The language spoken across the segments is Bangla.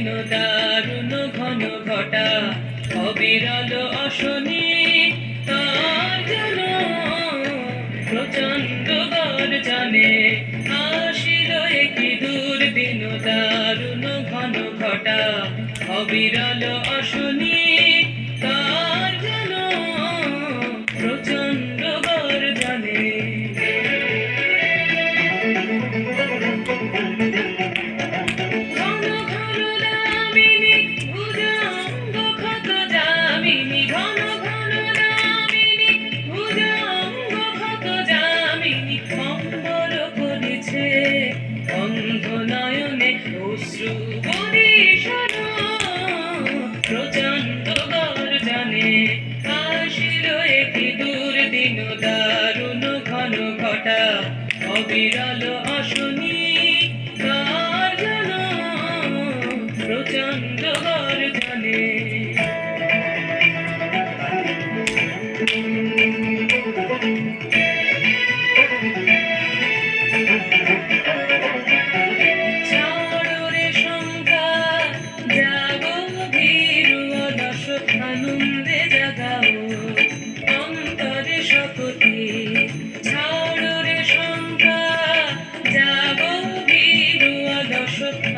যেন দারুণ ঘন ঘটা অবিরল অশনি, তার যেন প্রচণ্ড বার জানে, আসিল একটি দূর দারুণ ঘন ঘটা অবিরল অশনি। অবিরল অশনি তার যেন প্রচণ্ড গর্জনে।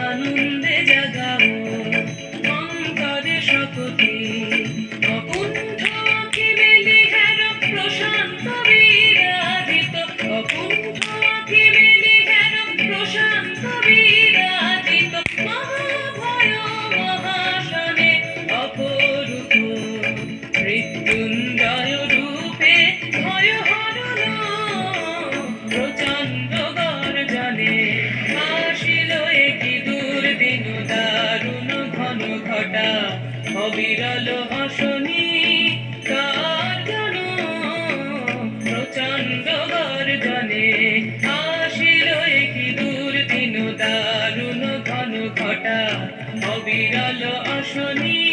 আনন্দে জাগাও ঘটা অবিরল হাসনি কার যেন প্রচণ্ড গর্জনে আসিল কি দূর দিন, দারুণ ঘন ঘটা অবিরল অশনি